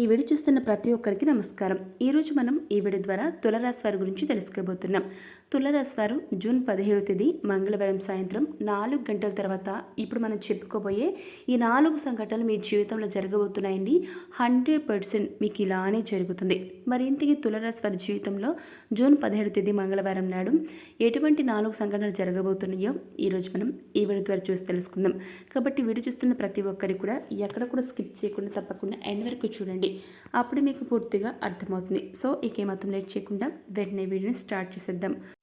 ఈ వీడియో చూస్తున్న ప్రతి ఒక్కరికి నమస్కారం. ఈరోజు మనం ఈ వీడియో ద్వారా తులరాశి వారి గురించి తెలుసుకోబోతున్నాం. తులరాశి వారు జూన్ పదిహేడు తేదీ మంగళవారం సాయంత్రం నాలుగు గంటల తర్వాత ఇప్పుడు మనం చెప్పుకోబోయే ఈ నాలుగు సంఘటనలు మీ జీవితంలో జరగబోతున్నాయండి. హండ్రెడ్ పర్సెంట్ మీకు ఇలానే జరుగుతుంది. మరి ఇంతకీ తులరాశి వారి జీవితంలో జూన్ పదిహేడు తేదీ మంగళవారం నాడు ఎటువంటి నాలుగు సంఘటనలు జరగబోతున్నాయో ఈరోజు మనం ఈ వీడియో ద్వారా చూసి తెలుసుకుందాం. కాబట్టి వీడియో చూస్తున్న ప్రతి ఒక్కరికి కూడా ఎక్కడ కూడా స్కిప్ చేయకుండా తప్పకుండా ఎండ్ వరకు చూడండి. అప్పుడు మీకు పూర్తిగా అర్థమవుతుంది. సో ఇక ఏమాత్రం లేట్ చేయకుండా వెంటనే వీడియోని స్టార్ట్ చేసేద్దాం.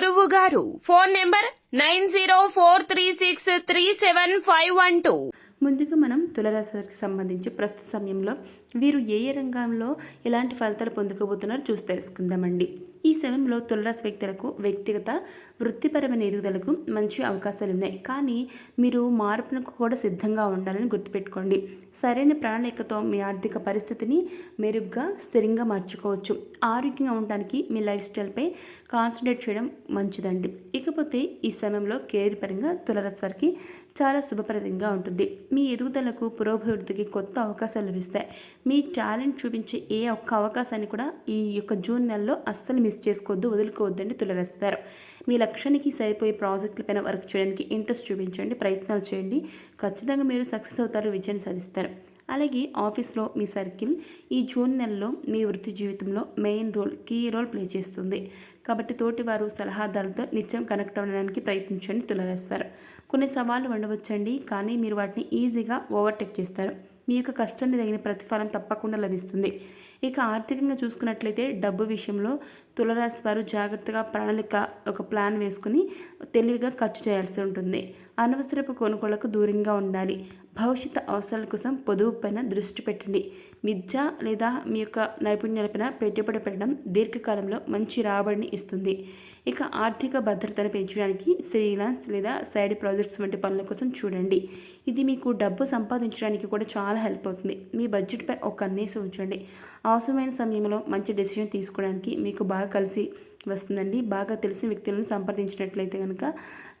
గురువు గారు. Phone number nine zero four three six three seven five one two. ముందుగా మనం తులరాశికి సంబంధించి ప్రస్తుత సమయంలో వీరు ఏ ఏ రంగంలో ఎలాంటి ఫలితాలు పొందుకోబోతున్నారో చూసి తెలుసుకుందామండి. ఈ సమయంలో తులరాశి వ్యక్తులకు వ్యక్తిగత వృత్తిపరమైన ఎదుగుదలకు మంచి అవకాశాలు ఉన్నాయి. కానీ మీరు మార్పునకు కూడా సిద్ధంగా ఉండాలని గుర్తుపెట్టుకోండి. సరైన ప్రణాళికతో మీ ఆర్థిక పరిస్థితిని మెరుగ్గా స్థిరంగా మార్చుకోవచ్చు. ఆరోగ్యంగా ఉండడానికి మీ లైఫ్ స్టైల్పై కాన్సన్ట్రేట్ చేయడం మంచిదండి. ఇకపోతే ఈ సమయంలో కెరీర్ పరంగా తులరాశి వారికి చాలా శుభప్రదంగా ఉంటుంది. మీ ఎదుగుదలకు పురోభివృద్ధికి కొత్త అవకాశాలు లభిస్తాయి. మీ టాలెంట్ చూపించే ఏ ఒక్క అవకాశాన్ని కూడా ఈ యొక్క జూన్ నెలలో అస్సలు మిస్ చేసుకోవద్దు వదులుకోవద్దండి తులరాశివారు మీ లక్ష్యానికి సరిపోయే ప్రాజెక్టులపైన వర్క్ చేయడానికి ఇంట్రెస్ట్ చూపించండి ప్రయత్నాలు చేయండి. ఖచ్చితంగా మీరు సక్సెస్ అవుతారు విజయాన్ని సాధిస్తారు. అలాగే ఆఫీస్లో మీ సర్కిల్ ఈ జూన్ నెలలో మీ వృత్తి జీవితంలో main role key role play చేస్తుంది. కాబట్టి తోటి వారు సలహాదారులతో నిత్యం కనెక్ట్ అవ్వడానికి ప్రయత్నించండి తులరాశివారు. కొన్ని సవాళ్ళు ఉండవచ్చండి కానీ మీరు వాటిని ఈజీగా ఓవర్టేక్ చేస్తారు. మీ యొక్క కష్టాన్ని తగిన ప్రతిఫలం తప్పకుండా లభిస్తుంది. ఇక ఆర్థికంగా చూసుకున్నట్లయితే డబ్బు విషయంలో తులరాశి వారు జాగ్రత్తగా ప్రణాళిక ఒక ప్లాన్ వేసుకుని తెలివిగా ఖర్చు చేయాల్సి ఉంటుంది. అనవసరపు కొనుగోళ్ళకు దూరంగా ఉండాలి. భవిష్యత్ అవసరాల కోసం పొదుపు పైన దృష్టి పెట్టండి. విద్య లేదా మీ యొక్క నైపుణ్యాలపైన పెట్టుబడి పెట్టడం దీర్ఘకాలంలో మంచి రాబడిని ఇస్తుంది. ఇక ఆర్థిక భద్రతను పెంచడానికి ఫ్రీలాన్స్ లేదా సైడ్ ప్రాజెక్ట్స్ వంటి పనుల కోసం చూడండి. ఇది మీకు డబ్బు సంపాదించడానికి కూడా చాలా హెల్ప్ అవుతుంది. మీ బడ్జెట్పై ఒక కన్నేసి ఉంచండి. అవసరమైన సమయంలో మంచి డెసిషన్ తీసుకోవడానికి మీకు బాగా కలిసి వస్తుందండి. బాగా తెలిసిన వ్యక్తులను సంప్రదించినట్లయితే కనుక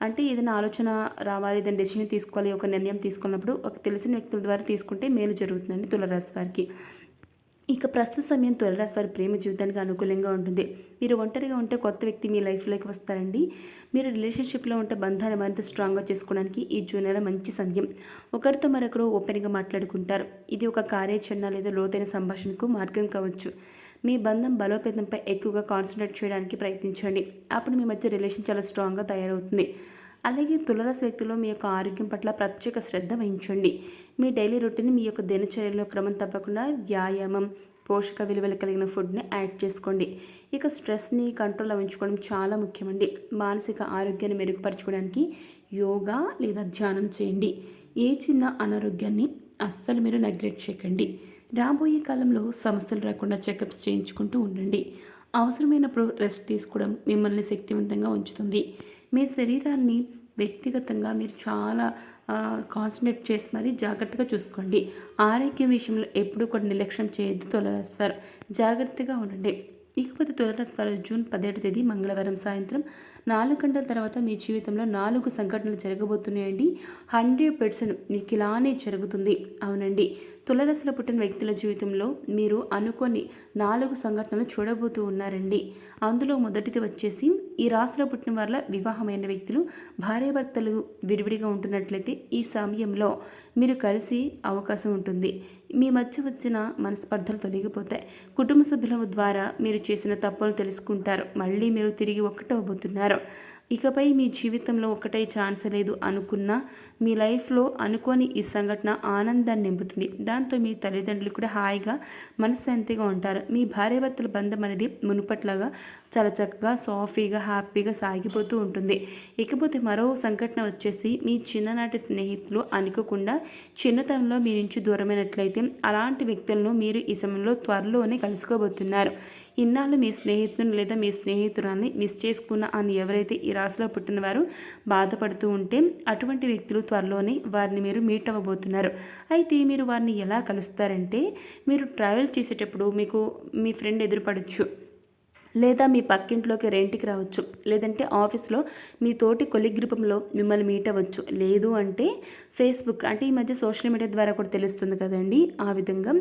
అంటే ఏదైనా ఆలోచన రావాలి ఏదైనా డెసిషన్ తీసుకోవాలి ఒక నిర్ణయం తీసుకున్నప్పుడు ఒక తెలిసిన వ్యక్తుల ద్వారా తీసుకుంటే మేలు జరుగుతుందండి తులరాశి వారికి. ఇక ప్రస్తుత సమయం తులరాశి వారి ప్రేమ జీవితానికి అనుకూలంగా ఉంటుంది. మీరు ఒంటరిగా ఉంటే కొత్త వ్యక్తి మీ లైఫ్లోకి వస్తారండి. మీరు రిలేషన్షిప్లో ఉంటే బంధాన్ని మరింత స్ట్రాంగ్గా చేసుకోవడానికి ఈ జూన్ నెల మంచి సమయం. ఒకరితో మరొకరు ఓపెన్గా మాట్లాడుకుంటారు. ఇది ఒక కార్యాచరణ లేదా లోతైన సంభాషణకు మార్గం కావచ్చు. మీ బంధం బలోపేతంపై ఎక్కువగా కాన్సన్ట్రేట్ చేయడానికి ప్రయత్నించండి. అప్పుడు మీ మధ్య రిలేషన్ చాలా స్ట్రాంగ్గా తయారవుతుంది. అలాగే తులరాశి వ్యక్తిలో మీ యొక్క ఆరోగ్యం పట్ల ప్రత్యేక శ్రద్ధ వహించండి. మీ డైలీ రొటీన్ మీ యొక్క దినచర్యలో క్రమం తప్పకుండా వ్యాయామం పోషక విలువలు కలిగిన ఫుడ్ని యాడ్ చేసుకోండి. ఇక స్ట్రెస్ని కంట్రోల్లో ఉంచుకోవడం చాలా ముఖ్యమండి. మానసిక ఆరోగ్యాన్ని మెరుగుపరచుకోవడానికి యోగా లేదా ధ్యానం చేయండి. ఏ చిన్న అనారోగ్యాన్ని అస్సలు మీరు నెగ్లెక్ట్ చేయకండి. రాబోయే కాలంలో సమస్యలు రాకుండా చెకప్స్ చేయించుకుంటూ ఉండండి. అవసరమైనప్పుడు రెస్ట్ తీసుకోవడం మిమ్మల్ని శక్తివంతంగా ఉంచుతుంది. మీ శరీరాన్ని వ్యక్తిగతంగా మీరు చాలా కాన్సన్ట్రేట్ చేసి మరీ జాగ్రత్తగా చూసుకోండి. ఆరోగ్యం విషయంలో ఎప్పుడూ కూడా నిర్లక్ష్యం చేయొద్దు తులరాశివారు జాగ్రత్తగా ఉండండి. ఇకపోతే తులరాశి వారు జూన్ పదిహేడు తేదీ మంగళవారం సాయంత్రం నాలుగు గంటల తర్వాత మీ జీవితంలో నాలుగు సంఘటనలు జరగబోతున్నాయండి. హండ్రెడ్ పర్సెంట్ మీకు ఇలానే జరుగుతుంది. అవునండి. తులరాశిలో పుట్టిన వ్యక్తుల జీవితంలో మీరు అనుకోని నాలుగు సంఘటనలు చూడబోతూ ఉన్నారండి. అందులో మొదటిది వచ్చేసి ఈ రాశిలో పుట్టిన వల్ల వివాహమైన వ్యక్తులు భార్యాభర్తలు విడివిడిగా ఉంటున్నట్లయితే ఈ సమయంలో మీరు కలిసి అవకాశం ఉంటుంది. మీ మధ్య వచ్చిన మనస్పర్ధలు తొలగిపోతాయి. కుటుంబ సభ్యుల ద్వారా మీరు చేసిన తప్పులు తెలుసుకుంటారు. మళ్ళీ మీరు తిరిగి ఒక్కటవబోతున్నారు ఇకపై మీ జీవితంలో ఒకటే ఛాన్స్ లేదు అనుకున్న మీ లైఫ్లో అనుకోని ఈ సంఘటన ఆనందాన్ని నింపుతుంది. దాంతో మీ తల్లిదండ్రులు కూడా హాయిగా మనశ్శాంతిగా ఉంటారు. మీ భార్యాభర్తల బంధం అనేది మునుపట్లాగా చాలా చక్కగా సాఫీగా హ్యాపీగా సాగిపోతూ ఉంటుంది. ఇకపోతే మరో సంఘటన వచ్చేసి మీ చిన్ననాటి స్నేహితులు అనుకోకుండా చిన్నతనంలో మీ నుంచి దూరమైనట్లయితే అలాంటి వ్యక్తులను మీరు ఈ సమయంలో త్వరలోనే కలుసుకోబోతున్నారు. ఇన్నాళ్ళు మీ స్నేహితుని లేదా మీ స్నేహితురాల్ని మిస్ చేసుకున్న అని ఎవరైతే ఈ రాశిలో పుట్టినవారు బాధపడుతూ ఉంటే అటువంటి వ్యక్తులు త్వరలోనే వారిని మీరు మీట్ అవ్వబోతున్నారు. అయితే మీరు వారిని ఎలా కలుస్తారంటే మీరు ట్రావెల్ చేసేటప్పుడు మీకు మీ ఫ్రెండ్ ఎదురుపడచ్చు. లేదా మీ పక్కింట్లోకి రెంట్కి రావచ్చు. లేదంటే ఆఫీస్లో మీ తోటి కొలిగ్ గ్రూపంలో మిమ్మల్ని మీట్ అవ్వచ్చు. లేదు అంటే ఫేస్బుక్. అంటే ఈ మధ్య సోషల్ మీడియా ద్వారా కూడా తెలుస్తుంది కదండి ఆ విధంగా.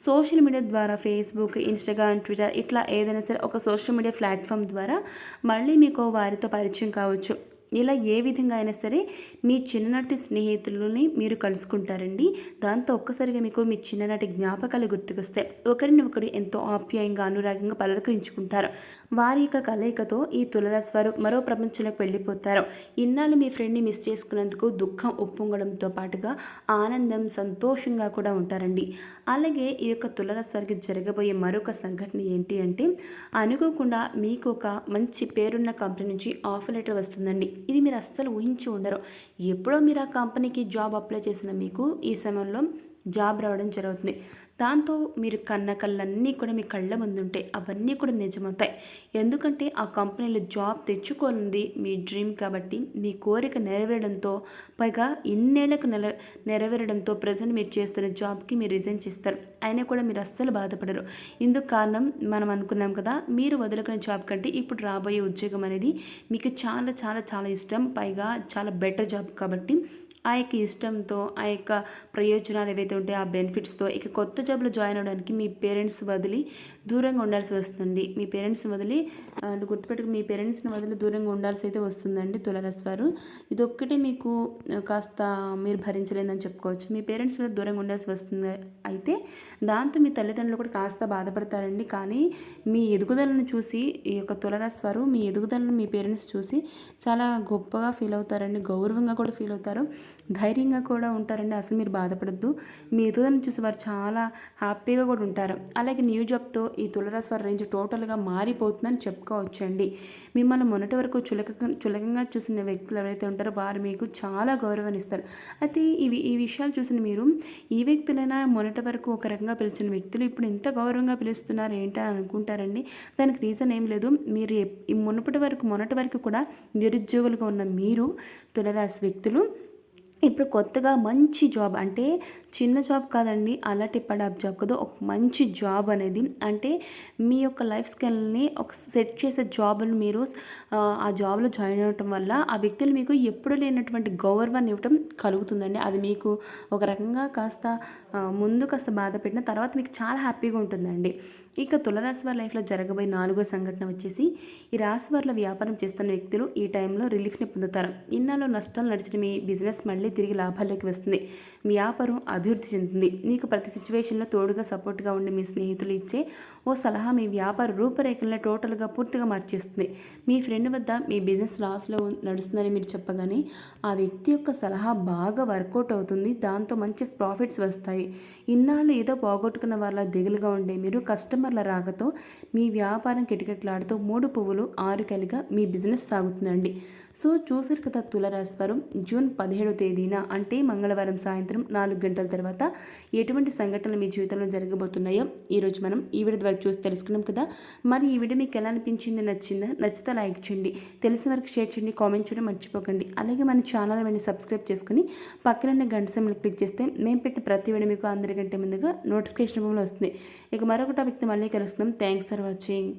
సోషల్ మీడియా ద్వారా ఫేస్బుక్ ఇన్స్టాగ్రామ్ ట్విట్టర్ ఇట్లా ఏదైనా సరే ఒక సోషల్ మీడియా ప్లాట్ఫామ్ ద్వారా మళ్ళీ మీకు వారితో పరిచయం కావచ్చు. ఇలా ఏ విధంగా అయినా సరే మీ చిన్ననాటి స్నేహితులని మీరు కలుసుకుంటారండి. దాంతో ఒక్కసారిగా మీకు మీ చిన్ననాటి జ్ఞాపకాలు గుర్తుకొస్తాయి ఒకరిని ఒకరు ఎంతో ఆప్యాయంగా అనురాగంగా పలకరించుకుంటారు. వారి యొక్క కలయికతో ఈ తులరాశి వారు మరో ప్రపంచంలోకి వెళ్ళిపోతారు. ఇన్నాళ్ళు మీ ఫ్రెండ్ని మిస్ చేసుకున్నందుకు దుఃఖం ఉప్పొంగడంతో పాటుగా ఆనందం సంతోషంగా కూడా ఉంటారండి. అలాగే ఈ యొక్క తులరాశి వారికి జరగబోయే మరొక సంఘటన ఏంటి అంటే అనుకోకుండా మీకు ఒక మంచి పేరున్న కంపెనీ నుంచి ఆఫర్ లెటర్ వస్తుందండి. ఇది మీరు అస్సలు ఊహించి ఉండరు. ఎప్పుడో మీరు ఆ కంపెనీకి జాబ్ అప్లై చేసిన మీకు ఈ సమయంలో జాబ్ రావడం జరుగుతుంది. దాంతో మీరు కన్న కళ్ళన్నీ కూడా మీ కళ్ళ ముందు ఉంటాయి అవన్నీ కూడా నిజమవుతాయి. ఎందుకంటే ఆ కంపెనీలో జాబ్ తెచ్చుకోనుంది మీ డ్రీమ్ కాబట్టి మీ కోరిక నెరవేరడంతో పైగా ఇన్నేళ్ళకు నెల నెరవేరడంతో ప్రజెంట్ మీరు చేస్తున్న జాబ్కి మీరు రిజైన్ చేస్తారు. అయినా కూడా మీరు అస్సలు బాధపడరు. ఇందుకు కారణం మనం అనుకున్నాం కదా మీరు వదులుకునే జాబ్ కంటే ఇప్పుడు రాబోయే ఉద్యోగం అనేది మీకు చాలా చాలా చాలా ఇష్టం. పైగా చాలా బెటర్ జాబ్ కాబట్టి ఆ యొక్క ఇష్టంతో ఆ యొక్క ప్రయోజనాలు ఏవైతే ఉంటాయో ఆ బెనిఫిట్స్తో ఇక కొత్త జాబ్లో జాయిన్ అవ్వడానికి మీ పేరెంట్స్ వదిలి దూరంగా ఉండాల్సి వస్తుంది మీ పేరెంట్స్ని వదిలి ఆ, గుర్తుపెట్టుకు మీ పేరెంట్స్ని వదిలి దూరంగా ఉండాల్సి అయితే వస్తుందండి తులరాశి వారు. ఇదొక్కటే మీకు కాస్త మీరు భరించలేదని చెప్పుకోవచ్చు. మీ పేరెంట్స్ వల్ల దూరంగా ఉండాల్సి వస్తుంది అయితే దాంతో మీ తల్లిదండ్రులు కూడా కాస్త బాధపడతారండి. కానీ మీ ఎదుగుదలను చూసి ఈ యొక్క తులరాశి వారు మీ ఎదుగుదలను మీ పేరెంట్స్ చూసి చాలా గొప్పగా ఫీల్ అవుతారండి. గౌరవంగా కూడా ఫీల్ అవుతారు. ధైర్యంగా కూడా ఉంటారండి. అసలు మీరు బాధపడద్దు. మీ ఎదుగుదలను చూసి వారు చాలా హ్యాపీగా కూడా ఉంటారు. అలాగే న్యూ జాబ్తో ఈ తులరాశి వారి రేంజ్ టోటల్గా మారిపోతుందని చెప్పుకోవచ్చండి. మిమ్మల్ని మొన్నటి వరకు చులక చులకంగా చూసిన వ్యక్తులు ఎవరైతే ఉంటారో వారు మీకు చాలా గౌరవనిస్తారు. ఇస్తారు అయితే ఇవి ఈ విషయాలు చూసిన మీరు ఈ వ్యక్తులైనా మొన్నటి వరకు ఒక రకంగా పిలిచిన వ్యక్తులు ఇప్పుడు ఎంత గౌరవంగా పిలుస్తున్నారు ఏంటని అనుకుంటారండి. దానికి రీజన్ ఏం లేదు. మీరు మునుపటి వరకు మొన్నటి వరకు కూడా నిరుద్యోగులుగా ఉన్న మీరు తులరాశి వ్యక్తులు ఇప్పుడు కొత్తగా మంచి జాబ్ అంటే చిన్న జాబ్ కాదండి అలాంటి పడాబ్ జాబ్ కాదు ఒక మంచి జాబ్ అనేది. అంటే మీ యొక్క లైఫ్ స్కిల్ని ఒక సెట్ చేసే జాబ్ని మీరు ఆ, జాబ్లో జాయిన్ అవ్వటం వల్ల ఆ వ్యక్తులు మీకు ఎప్పుడు లేనటువంటి గౌరవాన్ని ఇవ్వటం కలుగుతుందండి. అది మీకు ఒక రకంగా కాస్త ముందు కాస్త బాధ పెట్టిన తర్వాత మీకు చాలా హ్యాపీగా ఉంటుందండి. ఇక తులరాశి వారి లైఫ్లో జరగబోయే నాలుగో సంఘటన వచ్చేసి ఈ రాశి వారిలో వ్యాపారం చేస్తున్న వ్యక్తులు ఈ టైంలో రిలీఫ్ని పొందుతారు. ఇన్నాళ్ళు నష్టాలు నడిచిన మీ బిజినెస్ మళ్ళీ తిరిగి లాభాల్లోకి వస్తుంది. వ్యాపారం అభివృద్ధి చెందుతుంది. మీకు ప్రతి సిచ్యువేషన్లో తోడుగా సపోర్ట్గా ఉండి మీ స్నేహితులు ఇచ్చే ఓ సలహా మీ వ్యాపార రూపురేఖలను టోటల్గా పూర్తిగా మార్చేస్తుంది. మీ ఫ్రెండ్ వద్ద మీ బిజినెస్ లాస్లో నడుస్తుందని మీరు చెప్పగానే ఆ వ్యక్తి యొక్క సలహా బాగా వర్కౌట్ అవుతుంది. దాంతో మంచి ప్రాఫిట్స్ వస్తాయి. ఇన్నాళ్ళు ఏదో పోగొట్టుకున్న వాళ్ళ దిగులుగా ఉండే మీరు కస్టమర్ కస్టమర్ల రాకతో మీ వ్యాపారం కిటకిటలాడుతూ మూడు పువ్వులు ఆరు కలిగా మీ బిజినెస్ సాగుతుందండి. సో చూసారు కదా తులరాశివారం జూన్ పదిహేడో తేదీన అంటే మంగళవారం సాయంత్రం నాలుగు గంటల తర్వాత ఎటువంటి సంఘటనలు మీ జీవితంలో జరగబోతున్నాయో ఈరోజు మనం ఈ వీడియో ద్వారా చూసి తెలుసుకున్నాం కదా. మరి ఈ వీడియో మీకు ఎలా అనిపించింది నచ్చిందా? నచ్చితే లైక్ చేయండి. తెలిసిన వరకు షేర్ చేయండి కామెంట్ చేయడం మర్చిపోకండి. అలాగే మన ఛానల్ వెంటనే సబ్స్క్రైబ్ చేసుకుని పక్కన గంట సమయంలో క్లిక్ చేస్తే మేము పెట్టిన ప్రతి వీడియో మీకు అందరికంటే ముందుగా నోటిఫికేషన్ రూపంలో వస్తుంది. ఇక మరొక టాపిక్తో మళ్ళీ కలుస్తున్నాం. Thanks for watching